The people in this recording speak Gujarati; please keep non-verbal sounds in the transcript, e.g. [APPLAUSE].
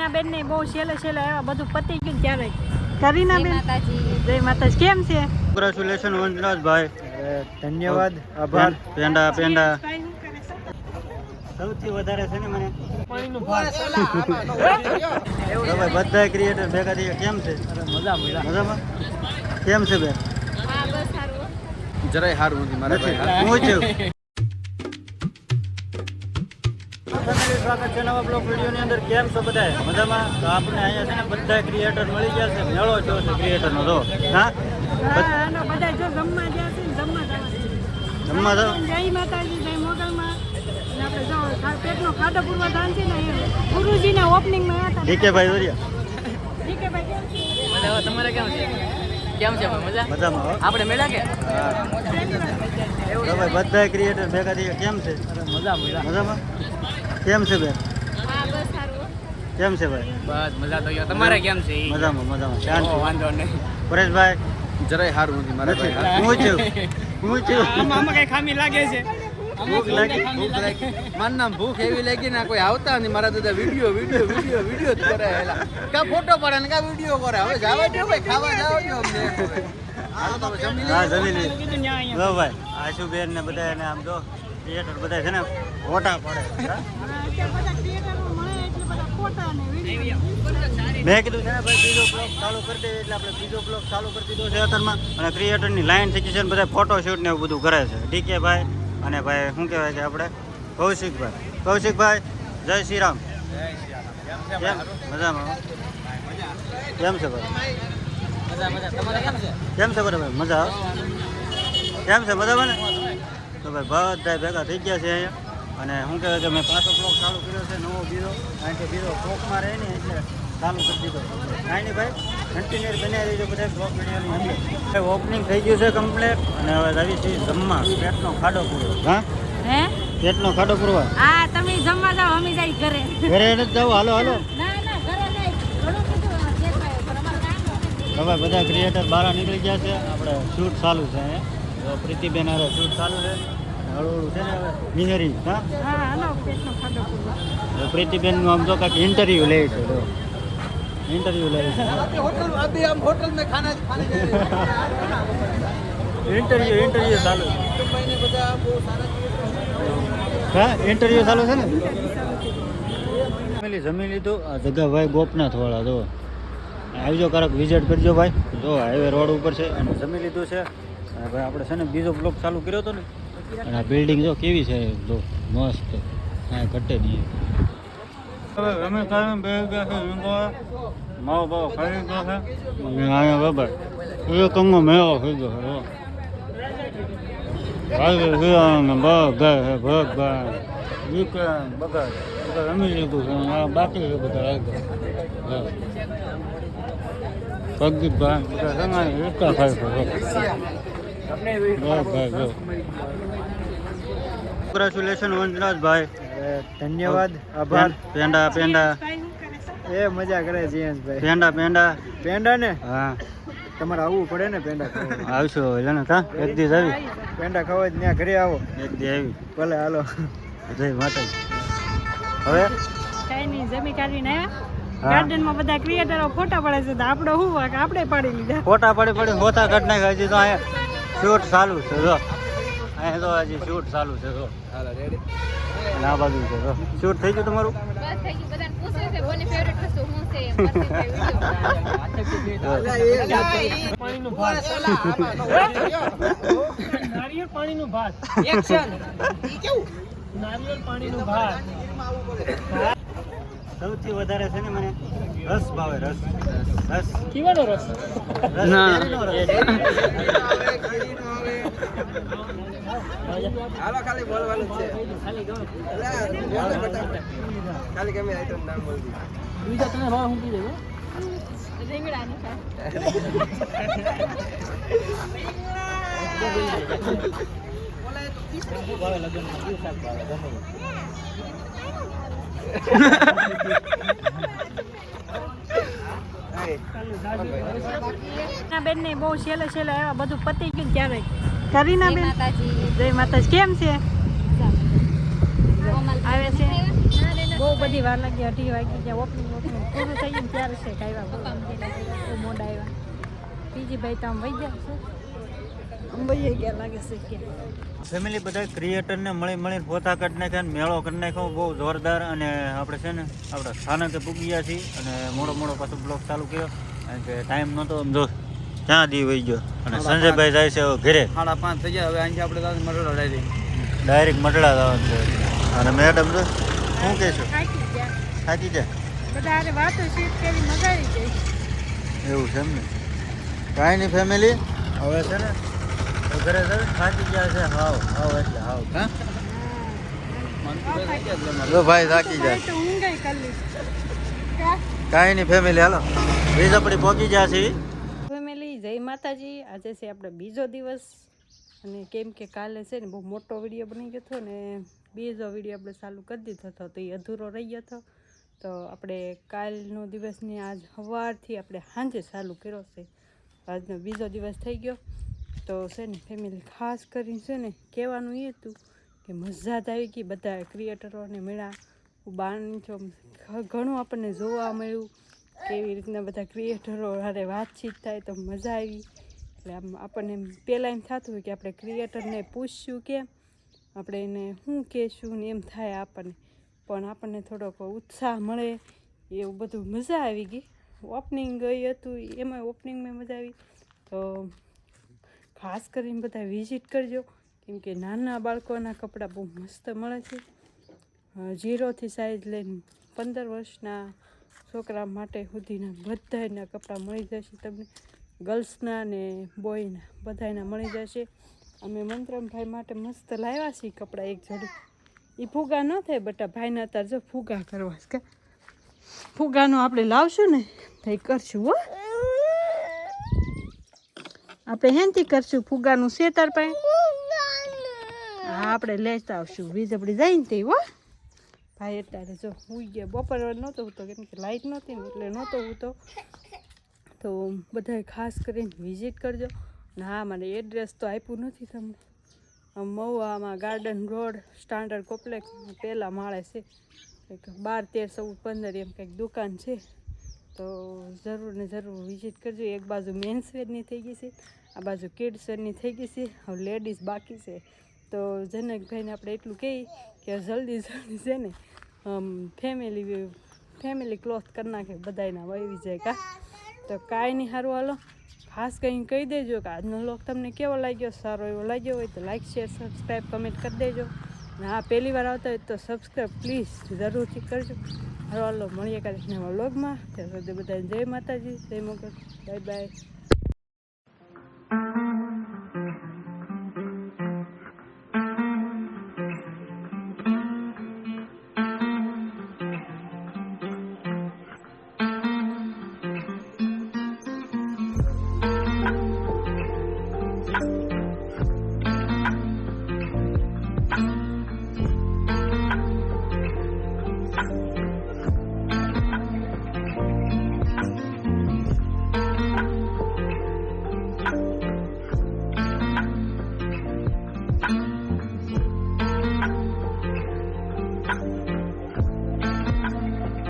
ના બેન ને બહુ છેલ્લે છેલ્લે આવ્યા બધું પતી ગયું ત્યારે કરીના બેન જય માતાજી. કેમ છે? કોંગ્રેચ્યુલેશન ધન્યવાદ. આભાર. પેંડા પેંડા? સૌથી વધારે છે ને મને? ભાઈ બધા ક્રિએટર ભેગા થયા. કેમ છે? મજા મજા. મજામાં? કેમ છે બેન? જરાય હારું નથી મારે નથી. હું છું? ફેમિલી સ્વાગત છે નવા બ્લોગ વિડીયોની અંદર. કેમ છો બધા મજામાં? તો આપણે અહીંયા છે ને બધા ક્રિએટર મળી ગયા છે. મેળો જો છે ક્રિએટરનો તો હા? હા બધા જો જમવા ગયા છે જમવા જવા જમવા જાઓ જય માતાજી જય મોગલમાં. આપણે જો પેટનો ખાડો પૂરવા દાન છે ને ગુરુજીના ઓપનિંગમાં હતા. ડીકે ભાઈ દોરિયા. ઠીક ભાઈ કેમ છે? તમારે કેમ છે? કેમ છે? મજા? મજામાં આપણે મેળા કે? હા. ભાઈ બધા ક્રિએટર ભેગા થઈ કેમ છે? મજા મજા. મજામાં? કેમ છે બેન? સારું. કેમ છે ભાઈ? બસ મજા તો તમારે કેમ છે? મજામાં મજામાં. શાંતિ. વાંધો નહીં. પરેશભાઈ? જરાય હારું નથી મારે ભાઈ હું. છું? હું છું? આમાં કઈ ખામી લાગે છે. ભૂખ લાગી? ભૂખ લાગી મારું નામ ભૂખ એવી લાગી ના કોઈ આવતા નહીં મારા દાદા વીડિયો વીડિયો વીડિયો વીડિયો જ કરે હેલા કા ફોટો પડે ને કા વીડિયો કરે? હવે જાવ જો ભાઈ ખાવા જાવ જો અમને. હા જમી લીધું ભાઈ આશુબેન ને બધા એને આમ જો. થિયેટર બધા છે ને ફોટા પડે હા? હા, અત્યારે બધા ક્રિએટરો મળે એટલે બધા ફોટા ને વીડિયો. મેં કીધું છે ને ભાઈ બીજો બ્લોગ ચાલુ કરી દઈએ એટલે આપણે બીજો બ્લોગ ચાલુ કરી દીધો છે અત્યારમાં. અને ક્રિએટરની લાઈન થઈ ગઈ છે ને બધા ફોટોશૂટ ને એવું બધું કરે છે. ડીકે ભાઈ? અને ભાઈ શું કહેવાય કે આપણે? કૌશિકભાઈ. કૌશિકભાઈ જય શ્રી રામ. કેમ? મજામાં? કેમ છે ભાઈ? મજા મજા. કેમ છે? કેમ બરાબર મજા આવે કેમ છે મજામાં ને તો ભાઈ બધા ભેગા થઈ ગયા છે અહીંયા. અને શું કહેવાય કે મેં પાછો બ્લોક ચાલુ કર્યો છે નવો બીજો કારણ કે બીજો ક્લોકમાં રહે ને એટલે ચાલુ કરી દીધો. કાંઈ નહીં ભાઈ કન્ટિન્યુ બનાવી રહીજો બધા બ્લોક વિડીયોની અંદર. ઓપનિંગ થઈ ગયું છે કમ્પ્લેટ અને હવે આવી છે જમવા પેટનો ખાડો પૂરો. હા? હે? પેટનો ખાડો પૂરવા. હા તમે જમવા જાઓ અમે જાય ઘરે. ઘરે નથી જવું હાલો હાલો. હવે બધા ક્રિએટર બહાર નીકળી ગયા છે. આપણે શૂટ ચાલુ છે અહીંયા. તો પ્રીતિબેન હવે શું ચાલુ છે. હળવું છે ને હવે. હા? પ્રીતિબેનનું આમ તો કાંઈક ઇન્ટરવ્યુ લે છે તો ઇન્ટરવ્યુ લે છે. ઇન્ટરવ્યુ ઇન્ટરવ્યુ ચાલુ હા ઇન્ટરવ્યુ ચાલુ છે ને? ફેમિલી જમી લીધું. આ જગાભાઈ ગોપનાથ વાળા જો. આવજો કારક વિઝિટ કરજો ભાઈ. જો હાઈવે રોડ ઉપર છે અને જમી લીધું છે. ભાઈ આપણે છે ને બીજો બ્લોક ચાલુ કર્યો હતો ને? અને આ બિલ્ડિંગ જો કેવી છે જો મસ્ત. હા ઘટે નહીં. અમે કાંઈ બે ગયા છે માવો બાવો ખાઈ ગયો છે. અહીંયા બરાબર એ કંગો મેવો થઈ ગયો છે. ભાઈ ભગવાન વિક્રમ બધા રમી લીધું છે આ બાકી છે બધા આગળ. હા. પગી ભાઈ બધા છે જો કોંગ્રેચ્યુલેશન વંદનાથભાઈ ધન્યવાદ આભાર. પેંડા પેંડા. એ મજા કરે જીએસભાઈ પેંડા પેંડા. પેંડા ને હા. તમારે આવવું પડે ને પેંડા ખાવા? આવશું હવે ને કા? એક દિવસ આવી. પેંડા ખાવા ત્યાં ઘરે આવો. એક દી આવી. ભલે હાલો. જય માતાજી. હવે? કઈ નહીં જમી કાઢીને ગાર્ડનમાં બધા ક્રિએટરો ફોટા પડે છે તો આપણે શું આપડે આપણે પાડી લીધા. ફોટા પડે પડી ફોટા કાઢ નાખ્યા હજી તો અહીંયા શૂટ ચાલુ છે જો. અહીંયા તો હજી શૂટ ચાલુ છે જો. આ બાજુ છે જો. શૂટ થઈ ગયું તમારું? બસ થઈ ગયું બધાને પૂછે છે કોની ફેવરેટ વસ્તુ શું છે એમ પછી ભાઈ video. [LAUGHS] પાણીનું ભાત. નારિયેળ પાણીનું ભાત એક્શન નારિયેળ પાણીનું ભાત સૌથી વધારે છે ને મને રસ ભાવે રસ. રસ. કેવાનો રસ? હાલો ખાલી બોલવાનું છે. ખાલી ગમે. આઈટમ નામ બોલ બીજા તને ભાવ હું કીધું રીંગણાની [LAUGHS] શાક. ના બેન ને બહુ છેલ્લે છેલ્લે આવ્યા બધું પતી ગયું ત્યારે કરીના બેન? જય માતાજી. કેમ છે? આવે. બહુ બધી વાર લાગી અઢી વાગી ગયા. Opening opening. પૂરું થઈ ગયું ત્યારે છે આવ્યા. મોડા આવ્યા. બીજી ભાઈ તો આમ વહી ગયા. છે ગયા લાગે છે ક્યાં ફેમિલી બધા ક્રિએટરને મળી મળીને પોતા કાઢી નાખ્યા અને મેળો કરી નાખ્યો. બહુ જોરદાર અને આપણે છે ને આપણે સ્થાનકે પૂગી ગયા છીએ અને મોડો મોડો પાછો બ્લોગ ચાલુ કર્યો. કારણ કે ટાઈમ નહોતો આમ જો ક્યાં દી વહી ગયો? અને સંજયભાઈ જાય છે હવે ઘરે. સાડા પાંચ થઈ ગયા. હવે અહીંથી આપણે મટડા મરડો ડાયરી ડાયરેક્ટ મટડા જવાનું છે. અને મેડમ તો શું કહેશો થાકી જાય બધા વાતો કરી મજા આવી ગઈ એવું છે એમ ને કાંઈ નહીં ફેમિલી હવે છે ને ઘરે થાકી ગયા છે. હાવ હાવ એટલે હાવ. હા? ભાઈ થાકી જાય કાંઈ નહીં ફેમિલી હાલો. વીજ આપણી પહોંચી ગયા છે. ફેમિલી જય માતાજી. આજે છે આપણે બીજો દિવસ. અને કેમ કે કાલે છે ને બહુ મોટો વીડિયો બની ગયો હતો ને બીજો વીડિયો આપણે ચાલુ કરી દીધો હતો તો એ અધૂરો રહી ગયો હતો. તો આપણે કાલનો દિવસની આજ સવારથી આપણે સાંજે ચાલુ કર્યો છે. આજનો બીજો દિવસ થઈ ગયો. તો છે ને ફેમિલી ખાસ કરીને છે ને, કહેવાનું એ હતું કે મજા જ આવી ગઈ બધા ક્રિએટરોને મળ્યા. બાણ જો ઘણું આપણને જોવા મળ્યું કેવી રીતના બધા ક્રિએટરો હારે વાતચીત થાય તો મજા આવી. એટલે આમ આપણને પહેલાં એમ થતું હોય કે આપણે ક્રિએટરને પૂછશું કેમ? આપણે એને શું કહેશું ને એમ થાય આપણને. પણ આપણને થોડોક ઉત્સાહ મળે એવું બધું મજા આવી ગઈ. ઓપનિંગ ગઈ હતું એમાં ઓપનિંગમાં મજા આવી. તો ખાસ કરીને બધા વિઝિટ કરજો. કેમકે નાના બાળકોના કપડાં બહુ મસ્ત મળે છે. ઝીરોથી સાઈઝ લઈને પંદર વર્ષના છોકરા માટે સુધીના બધાના કપડાં મળી જશે તમને. ગર્લ્સના ને બોયના બધાના મળી જશે. અમે મંત્રમભાઈ માટે મસ્ત લાવ્યા છીએ કપડાં એક જોડી. એ ફુગા ન થાય બટા ભાઈના અત્યારે જો ફુગા કરવા કા. આપણે લાવશું ને, તો કરશું હો. આપણે હેનથી કરશું ફુગાનું સેતર પાસે હા આપણે લેતા આવશું. વીજ આપણી જઈને તે હો. ભાઈ અત્યારે જો હું ગયા. બપોર નહોતો હોતો કેમ કે લાઇટ નહોતી ને એટલે નહોતો હોતો. તો બધાએ ખાસ કરીને વિઝિટ કરજો. ને હા મને એડ્રેસ તો આપ્યું નથી તમને. આમ મહુવામાં ગાર્ડન રોડ સ્ટાન્ડર્ડ કોમ્પ્લેક્સ પહેલાં માળે છે. એક બાર તેર ચૌદ પંદર એમ કંઈક દુકાન છે. તો જરૂર ને જરૂર વિઝિટ કરજો. એક બાજુ મેન્સ વેરની થઈ ગઈ છે. આ બાજુ કિડ્સની થઈ ગઈ છે, હવે લેડીઝ બાકી છે. તો જનકભાઈને આપણે એટલું કહીએ કે જલ્દી જલ્દી છે ને ફેમિલી ફેમિલી ક્લોથ કરી નાખે, બધાયના વહી જાય કા? તો કાંઈ નહીં સારું હાલો. ખાસ કંઈ કહી દેજો કે આજનો લોક તમને કેવો લાગ્યો, સારો એવો લાગ્યો હોય તો લાઈક શેર સબસ્ક્રાઈબ કમેન્ટ કરી દેજો. હા પહેલી વાર આવતા હોય તો સબસ્ક્રાઈબ પ્લીઝ જરૂરથી કરજો. હાલો મળીએ કાલે નવા વ્લોગમાં ત્યાં સુધી બધાને જય માતાજી, જય મગર બાય બાય